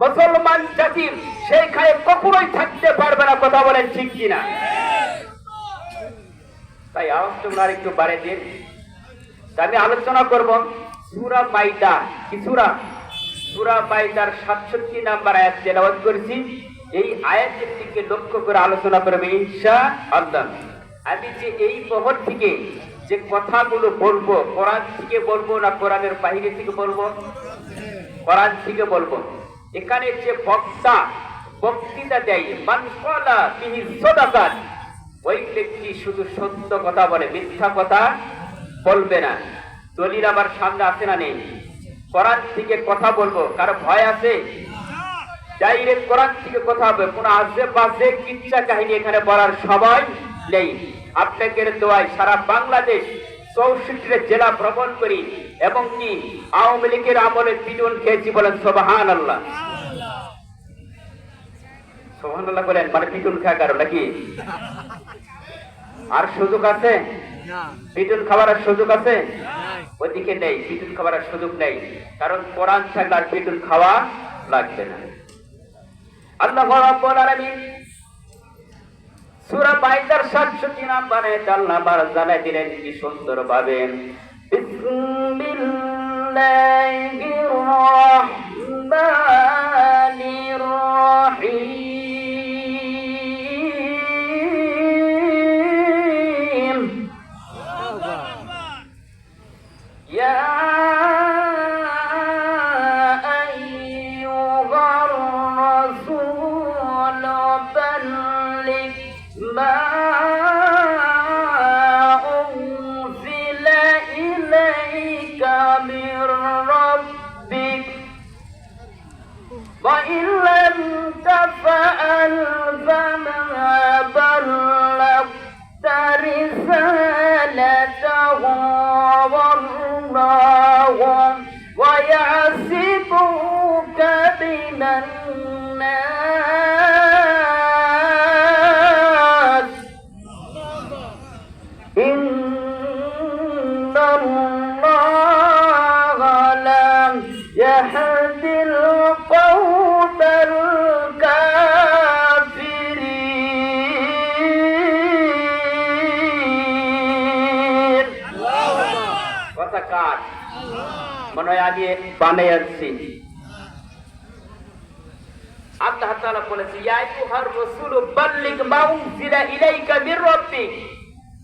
মুসলমান জাতির সেইখানে কখনোই থাকতে পারবে না, কথা বলেন ঠিক কিনা? তাই ওনার একটু বাড়ে দিন। আমি আলোচনা করব সুরা মাইদা। কি সুরা? সুরা মাইদার সাতষট্টি নাম্বার আয়াত তেলাওয়াত করেছি। এই আয়াতের দিকে লক্ষ্য করে আলোচনা করবে ইনশা আল্লাহ আমি যে এই পহর থেকে যে কথাগুলো বলব, কোরআন থেকে বলব না কোরআনের বাইরে থেকে বলব? কোরআন থেকে বলব। এখানে যে বক্তা বক্তৃতা দেয় মানকলা বিহি সদাকাত ওই ব্যক্তি শুধু সত্য কথা বলে, মিথ্যা কথা বলবে না। দলিল আমার সামনে আছে না নেই। কোরআন থেকে কথা বলব, কারও ভয় আছে? ডাইরেক্ট কোরআন থেকে কথা হবে। কোন আজে বাজে কিচ্ছা কাহিনী এখানে বলার সবাই নেই। আপনাদের দোয়ায় সারা বাংলাদেশ চৌষট্টি জেলা ভ্রমণ করি এবং কি আওয়ামী লীগের আমলে পিটুন খেয়েছি বলেন সোবাহান আল্লাহ সোহান আল্লাহ বলেন মানে পিটুন খায় কারও নাকি? আর সুযোগ আছে? পিটুন খাবার আর সুযোগ আছে? ওদিকে নেই পিটুন খাবার আর সুযোগ নেই। কারণ কোরআন থাকলে আর পিটুন খাওয়া লাগবে না। আল্লাহ রাব্বুল আলামিন সূরা বাইদার 67 নম্বরে আল্লাহ বার জানাই দিলেন কি সুন্দর ভাবে বিসমিল্লাহির রহমানির وإن لم تفعل فما কথা রাব্বিক।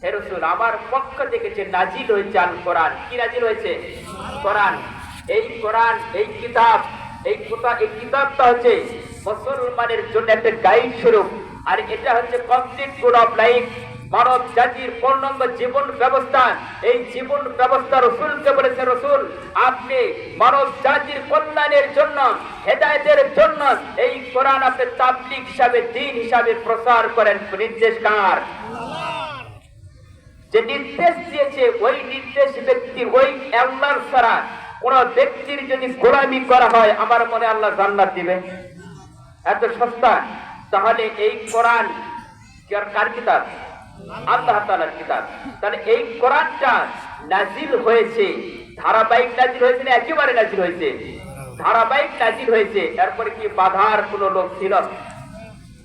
হে আমার পক্ষ থেকে যে নাজিল হয়েছে আল কোরআন, কি নাজিল হয়েছে? কোরআন। এই কোরআন, এই কিতাব, এই কোরআন এই কিতাবটা হচ্ছে মুসলমানের জন্য একটা গাইড স্বরূপ। আর এটা হচ্ছে কমপ্লিট কোড অফ লাইফ মানব জাতির পূর্ণাঙ্গ জীবন ব্যবস্থা, এই জীবন ব্যবস্থা রসুলকে বলেছে রসুল, আপনি মানব জাতির কল্যাণের জন্য, হেদায়তের জন্য এই কোরআন আপনি তাবলিক হিসাবে, দিন হিসাবে প্রচার করেন নির্দেশ কার যে নির্দেশ দিয়েছে, ওই নির্দেশ ব্যক্তি ওই আল্লাহর ছাড়া কোন ব্যক্তির যদি গোলামি করা হয়, আমার মনে আল্লাহ জান্নাত দিবে। এত সস্তা। তাহলে এই কোরআন কার কিতাব? আল্লাহ তাআলার কিতাব। তাহলে এই কোরআনটা নাজিল হয়েছে, ধারাবাহিক নাজিল হয়েছে না একেবারে নাজিল হয়েছে? ধারাবাহিক নাজিল হয়েছে কি বাধার কোনো লোক ছিল?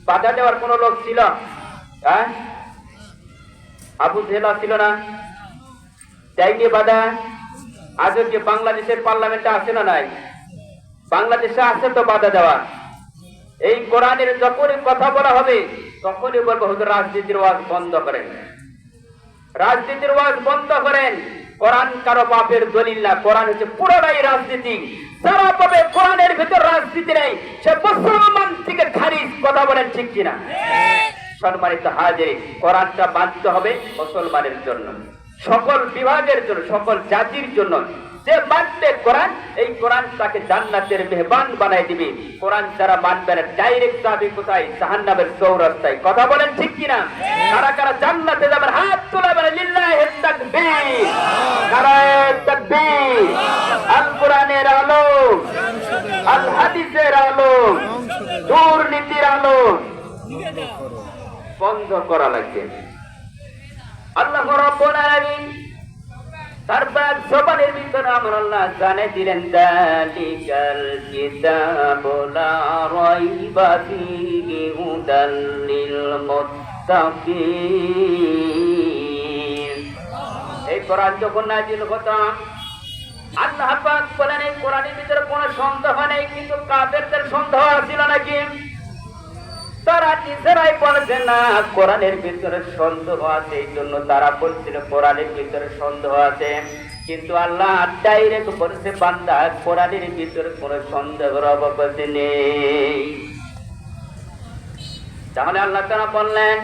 বাধা দেওয়ার কোনো লোক ছিল? হ্যাঁ? আবু ছিল না? বাধা? কি বাংলাদেশের পার্লামেন্টে আছে না নাই? বাংলাদেশে আছে তো বাধা দেওয়া। এই কোরআনের যখনই কথা বলা হবে তখনই বলব, হুজুর, রাজনীতির ওয়াজ বন্ধ করেন। রাজনীতির ওয়াজ বন্ধ করেন। কোরআন কারও বাপের দলিল না, কোরআন হচ্ছে পুরোটাই রাজনীতি। যারা পাবে কোরআনের ভিতর রাজনীতি নেই, সে মুসলমান থেকে খারিজ, কথা বলেন ঠিক কিনা? সম্মানিত হাজির, কোরআনটা মানতে হবে মুসলমানের জন্য, সকল বিভাগের জন্য, সকল জাতির জন্য। যে মানবে কোরআন এই কোরআন তাকে জান্নাতের মেহমান বানাই দিবে। কোরআন যারা মানবে না ডাইরেক্ট যাবে কোথায়? জাহান্নামের চৌরাস্তায়। কথা বলেন ঠিক কিনা? কারা কারা জান্নাতে যাবেন হাত তোলা বলে লিল্লাহি তাকবীর। নারায়ে তাকবীর? আল কোরআনের আলো আল হাদিসের আলো দুর্নীতির আলো বন্ধ করা লাগবে আল্লাহ রাব্বুল আলামিন তারপর জবানের ভিতরে আমার আল্লাহ জানে দিলেন, দালিকাল এই কোরআন যখন নাজিল হতাম, আল্লাহ বলেন, এই কোরআনের ভিতরে কোনো সন্দেহ নেই, কিন্তু কাফেরদের সন্দেহ ছিল নাকি? তারা নিজেরাই বলছে না কোরআনের ভিতরে সন্দেহ আছে এই জন্য তারা বলছিল কোরআনের ভিতরে সন্দেহ আছে কিন্তু আল্লাহ ডাইরেক্ট বলেছে বান্দা কোরআনের ভিতরে কোনো সন্দেহের অবকাশ নেই তাহলে আল্লাহ তারা বললেন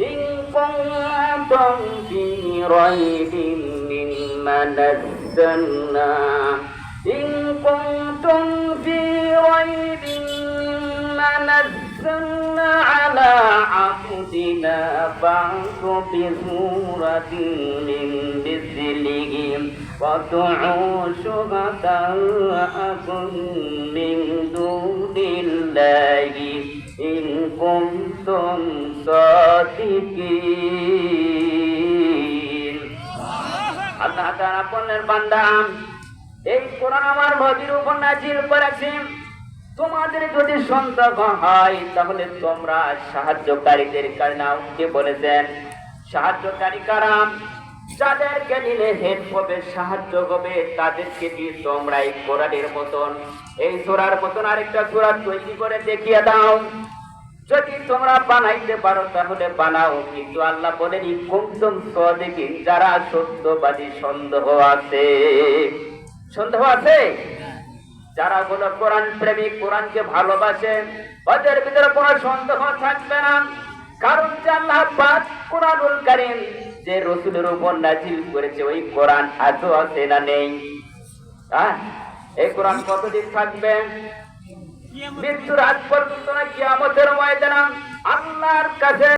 إن كنتم في ريب مما نزلنا إن كنتم في ريب مما نزلنا على عبدنا فأتوا بسورة من مثله وادعوا شهداءكم من دون الله إن كنتم صادقين আল্লাহ তাআলা বললেন বান্দা এই কোরআন আমার নবীর উপর নাজিল করেছি তোমাদের যদি সন্দেহ হয়, তাহলে তোমরা সাহায্যকারীদের নাম? কে বলেছেন? সাহায্যকারী কারা? যাদেরকে নিলে হেড হবে, সাহায্য হবে, তাদেরকে দিয়ে তোমরা এই কোরআনের মতন, এই সোরার মতন আরেকটা সোরা তৈরি করে দেখিয়ে দাও। যদি তোমরা বানাইতে পারো, তাহলে বানাও। কিন্তু আল্লাহ বলেনি কুমতুম সদিকিন, যারা সত্যবাদী, সন্দেহ আছে। সন্দেহ আছে? যারা হলো কোরআন প্রেমিক কোরআনকে ভালোবাসে, ওদের ভিতরে কোনো সন্দেহ থাকবে না। কারণ যে কোরআনুল কারীম যে রসুলের উপর নাজিল করেছে, ওই কোরআন আজও আছে না নেই? হ্যাঁ এই কোরআন কতদিন থাকবে? মৃত্যুর আগ পর্যন্ত না কিয়ামতের ময়দানে? আল্লাহর কাছে